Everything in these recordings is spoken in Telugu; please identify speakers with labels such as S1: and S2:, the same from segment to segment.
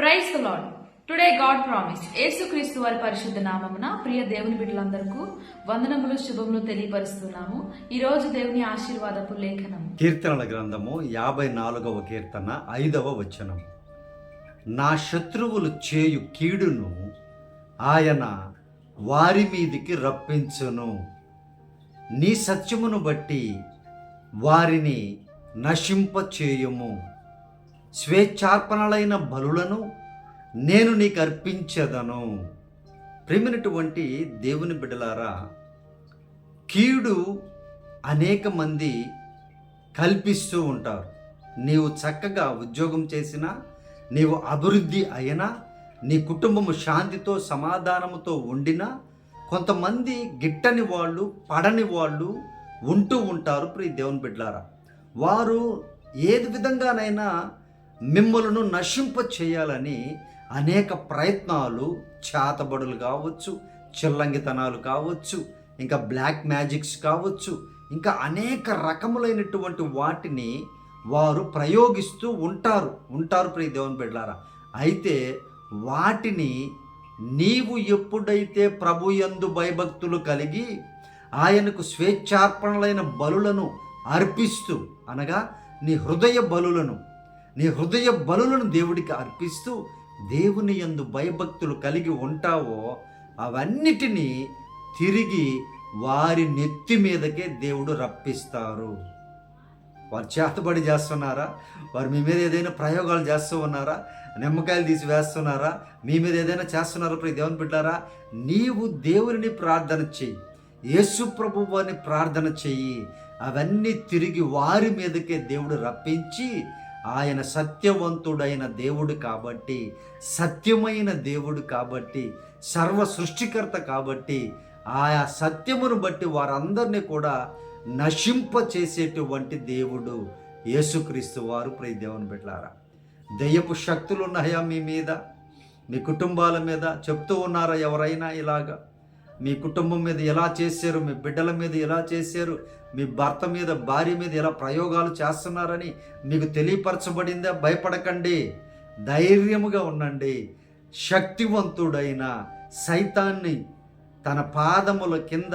S1: Praise Lord today God promise Yesukristu వారి పరిశుద్ధ నామమున ప్రియ దేవుని బిడ్డలందరికీ వందనములు శుభములు తెలియపరుస్తున్నాము. ఈ రోజు దేవుని ఆశీర్వాదపు లేఖనం
S2: కీర్తనల గ్రంథము యాభై నాలుగవ కీర్తన ఐదవ వచనం. నా శత్రువులు చేయు కీడును ఆయన వారి మీదికి రప్పించును. నీ సత్యమును బట్టి వారిని నశింప చేయుము స్వేచ్ఛార్పణలైన బలులను నేను నీకు అర్పించదను. ప్రేమినటువంటి దేవుని బిడ్డలారా కీడు అనేక మంది కల్పిస్తూ ఉంటారు. నీవు చక్కగా ఉద్యోగం చేసినా నీవు అభివృద్ధి అయినా నీ కుటుంబము శాంతితో సమాధానముతో ఉండినా కొంతమంది గిట్టని వాళ్ళు పడని వాళ్ళు ఉంటూ ఉంటారు ప్రియ దేవుని బిడ్డలారా. వారు ఏది విధంగానైనా మిమ్మలను నశింప చేయాలని అనేక ప్రయత్నాలు చేతబడులు కావచ్చు చిల్లంగితనాలు కావచ్చు ఇంకా బ్లాక్ మ్యాజిక్స్ కావచ్చు ఇంకా అనేక రకములైనటువంటి వాటిని వారు ప్రయోగిస్తూ ఉంటారు. ఉంటారు ప్రియ దేవుని బిడ్డలారా. అయితే వాటిని నీవు ఎప్పుడైతే ప్రభు యందు భయభక్తులు కలిగి ఆయనకు స్వేచ్ఛార్పణలైన బలులను అర్పిస్తూ అనగా నీ హృదయ బలులను నీ హృదయ బలులను దేవుడికి అర్పిస్తూ దేవుని ఎందు భయభక్తులు కలిగి ఉంటావో అవన్నిటినీ తిరిగి వారి నెత్తి మీదకే దేవుడు రప్పిస్తారు. వారు చేతబడి చేస్తున్నారా? వారు మీ మీద ఏదైనా ప్రయోగాలు చేస్తూ ఉన్నారా? నిమ్మకాయలు తీసి వేస్తున్నారా? మీ మీద ఏదైనా చేస్తున్నారా ప్రియ దేవుని బిడ్డారా? నీవు దేవుని ప్రార్థన చెయ్యి. యేసు ప్రభువాని ప్రార్థన చెయ్యి. అవన్నీ తిరిగి వారి మీదకే దేవుడు రప్పించి ఆయన సత్యవంతుడైన దేవుడు కాబట్టి సత్యమైన దేవుడు కాబట్టి సర్వ సృష్టికర్త కాబట్టి ఆయా సత్యమును బట్టి వారందరినీ కూడా నశింప చేసేటువంటి దేవుడు యేసుక్రీస్తు వారు. ప్రియ దేవుని పెట్టారా దయ్యపు శక్తులు ఉన్నాయా మీ మీద? మీ కుటుంబాల మీద? చెప్తూ ఉన్నారా ఎవరైనా ఇలాగా? మీ కుటుంబం మీద ఎలా చేశారు? మీ బిడ్డల మీద ఎలా చేశారు? మీ భర్త మీద భార్య మీద ఎలా ప్రయోగాలు చేస్తున్నారని మీకు తెలియపరచబడిందా? భయపడకండి. ధైర్యముగా ఉండండి. శక్తివంతుడైన సైతాన్ని తన పాదముల కింద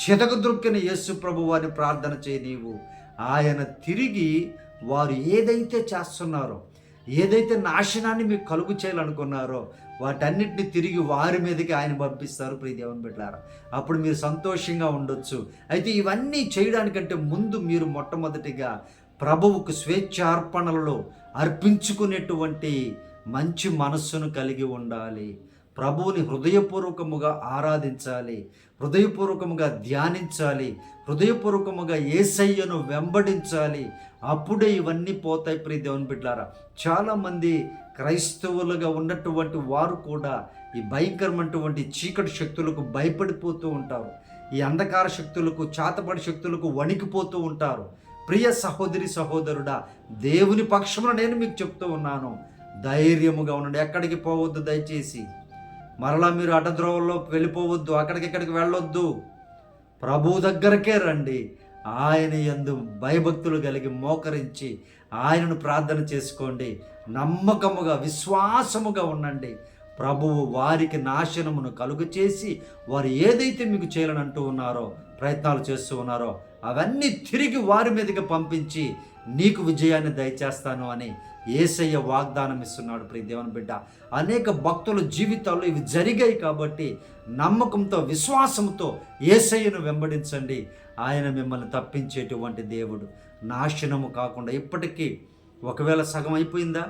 S2: చితకదృక్కిన యేసు ప్రభువారిని ప్రార్థన చేయి నీవు. ఆయన తిరిగి వారు ఏదైతే చేస్తున్నారో ఏదైతే నాశనాన్ని మీకు కలుగు చేయాలనుకున్నారో వాటన్నిటిని తిరిగి వారి మీదకి ఆయన పంపిస్తారు ప్రియ దేవుని బిడ్డారా అప్పుడు మీరు సంతోషంగా ఉండొచ్చు. అయితే ఇవన్నీ చేయడానికంటే ముందు మీరు మొట్టమొదటిగా ప్రభువుకు స్వేచ్ఛార్పణలలో అర్పించుకునేటువంటి మంచి మనస్సును కలిగి ఉండాలి. ప్రభువుని హృదయపూర్వకముగా ఆరాధించాలి హృదయపూర్వకముగా ధ్యానించాలి హృదయపూర్వకముగా ఏసయ్యను వెంబడించాలి. అప్పుడే ఇవన్నీ పోతాయి ప్రియ దేవుని బిడ్డారా చాలామంది క్రైస్తవులుగా ఉన్నటువంటి వారు కూడా ఈ భయంకరమైనటువంటి చీకటి శక్తులకు భయపడిపోతూ ఉంటారు. ఈ అంధకార శక్తులకు చాతపడి శక్తులకు వణికిపోతూ ఉంటారు. ప్రియ సహోదరి సహోదరుడా దేవుని పక్షమున నేను మీకు చెప్తూ ఉన్నాను. ధైర్యముగా ఉండండి. ఎక్కడికి పోవద్దు దయచేసి. మరలా మీరు అడ్డద్రోవల్లో వెళ్ళిపోవద్దు అక్కడికి ఇక్కడికి వెళ్ళొద్దు. ప్రభు దగ్గరకే రండి. ఆయన ఎందు భయభక్తులు కలిగి మోకరించి ఆయనను ప్రార్థన చేసుకోండి. నమ్మకముగా విశ్వాసముగా ఉండండి. ప్రభువు వారికి నాశనమును కలుగు చేసి వారు ఏదైతే మీకు చేయాలని అంటూ ఉన్నారో ప్రయత్నాలు చేస్తూ ఉన్నారో అవన్నీ తిరిగి వారి మీదకి పంపించి నీకు విజయాన్ని దయచేస్తాను అని ఏసయ్య వాగ్దానం ఇస్తున్నాడు. ప్రియ దేవుని బిడ్డ అనేక భక్తుల జీవితాల్లో ఇవి జరిగాయి కాబట్టి నమ్మకంతో విశ్వాసంతో ఏసయ్యను వెంబడించండి. ఆయన మిమ్మల్ని తప్పించేటువంటి దేవుడు. నాశనము కాకుండా ఇప్పటికీ ఒకవేళ సగం అయిపోయిందా?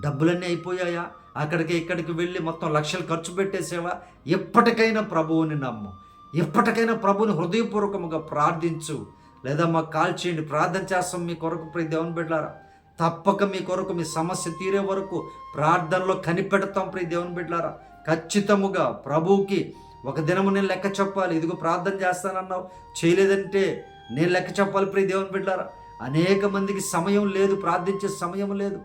S2: డబ్బులన్నీ అయిపోయాయా? అక్కడికి ఇక్కడికి వెళ్ళి మొత్తం లక్షలు ఖర్చు పెట్టేసేవా? ఎప్పటికైనా ప్రభువుని నమ్ము. ఎప్పటికైనా ప్రభువుని హృదయపూర్వకముగా ప్రార్థించు. లేదా మాకు కాల్ చేయండి. ప్రార్థన చేస్తాం మీ కొరకు ప్రతి దేవుని బిడ్డారా తప్పక మీ కొరకు మీ సమస్య తీరే వరకు ప్రార్థనలో కనిపెడతాం ప్రియ దేవుని బిడ్డారా ఖచ్చితముగా ప్రభువుకి ఒక దినము నేను లెక్క చెప్పాలి. ఇదిగో ప్రార్థన చేస్తానన్నావు. చేయలేదంటే నేను లెక్క చెప్పాలి ప్రియ దేవుని బిడ్డారా అనేక మందికి సమయం లేదు. ప్రార్థించే సమయం లేదు.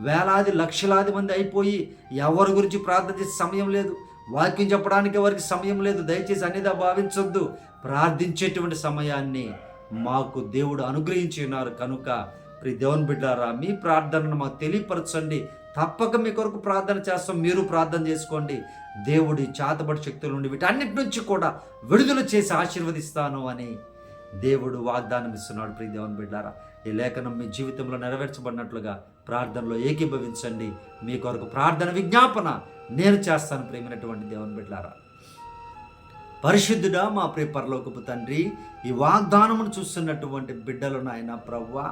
S2: వేలాది లక్షలాది మంది అయిపోయి ఎవరి గురించి ప్రార్థన చేసే సమయం లేదు. వాక్యం చెప్పడానికి ఎవరికి సమయం లేదు. దయచేసి అన్నిదా భావించొద్దు. ప్రార్థించేటువంటి సమయాన్ని మాకు దేవుడు అనుగ్రహించి ఉన్నారు. కనుక ప్రి దేవుని బిడ్డారా మీ ప్రార్థనను మాకు తెలియపరచండి. తప్పక మీ కొరకు ప్రార్థన చేస్తాం. మీరు ప్రార్థన చేసుకోండి. దేవుడి చాతబడి శక్తుల నుండి వీటన్నిటి నుంచి కూడా విడుదల చేసి ఆశీర్వదిస్తాను అని దేవుడు వాగ్దానం ఇస్తున్నాడు ప్రియ దేవుని బిడ్డారా ఈ లేఖనం మీ జీవితంలో నెరవేర్చబడినట్లుగా ప్రార్థనలో ఏకీభవించండి. మీ కొరకు ప్రార్థన విజ్ఞాపన నేను చేస్తాను ప్రేమైనటువంటి దేవుని బిడ్డారా పరిశుద్ధుడా మా ప్రియ పరలోకపు తండ్రి ఈ వాగ్దానమును చూస్తున్నటువంటి బిడ్డలు నాయన ప్రవ్వా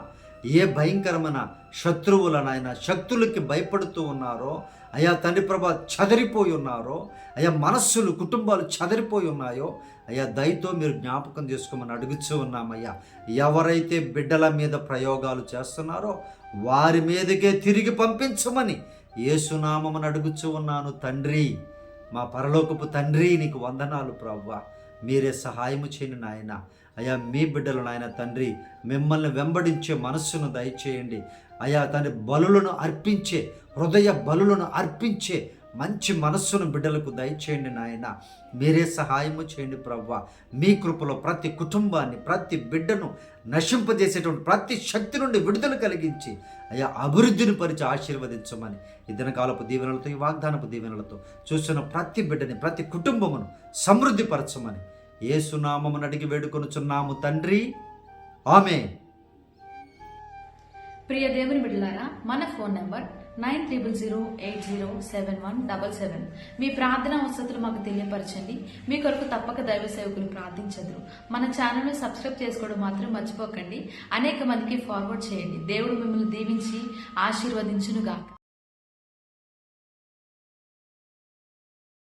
S2: ఏ భయంకరమైన శత్రువులనైనా శక్తులకి భయపడుతూ ఉన్నారో అయా తండ్రి ప్రభా చదిరిపోయి ఉన్నారో అయా మనస్సులు కుటుంబాలు చదిరిపోయి ఉన్నాయో అయ్యా దయతో మీరు జ్ఞాపకం చేసుకోమని అడుగుతూ ఉన్నామయ్యా. ఎవరైతే బిడ్డల మీద ప్రయోగాలు చేస్తున్నారో వారి మీదకే తిరిగి పంపించమని ఏసునామని అడుగుచూ ఉన్నాను తండ్రి. మా పరలోకపు తండ్రి నీకు వందనాలు ప్రవ్వ. మీరే సహాయము చేయని నాయన. అయా మీ బిడ్డలు నాయన తండ్రి మిమ్మల్ని వెంబడించే మనస్సును దయచేయండి. అయా తండ్రి బలులను అర్పించే హృదయ బలులను అర్పించే మంచి మనస్సును బిడ్డలకు దయచేయండి నాయన. మీరే సహాయము చేయండి ప్రవ్వ. మీ కృపలో ప్రతి కుటుంబాన్ని ప్రతి బిడ్డను నశింపజేసేటువంటి ప్రతి శక్తి నుండి విడుదల కలిగించి అయా అభివృద్ధిని పరిచి ఆశీర్వదించమని ఈ దినకాలపు దీవెనలతో ఈ వాగ్దానపు దీవెనలతో చూస్తున్న ప్రతి బిడ్డని ప్రతి కుటుంబమును సమృద్ధిపరచమని ఏసునామమును అడిగి వేడుకొనుచున్నాము తండ్రి. ఆమె
S1: ప్రియ దేవుని బిడ్డలారా మన phone number nine triple zero eight zero seven one double seven. మీ ప్రార్థన వసతులు మాకు తెలియపరచండి. మీ కొరకు తప్పక దైవ సేవకులు ప్రార్థించదురు. మన ఛానల్ను సబ్స్క్రైబ్ చేసుకోవడం మాత్రం మర్చిపోకండి. అనేక మందికి ఫార్వర్డ్ చేయండి. దేవుడు మిమ్మల్ని దీవించి ఆశీర్వదించునుగాక.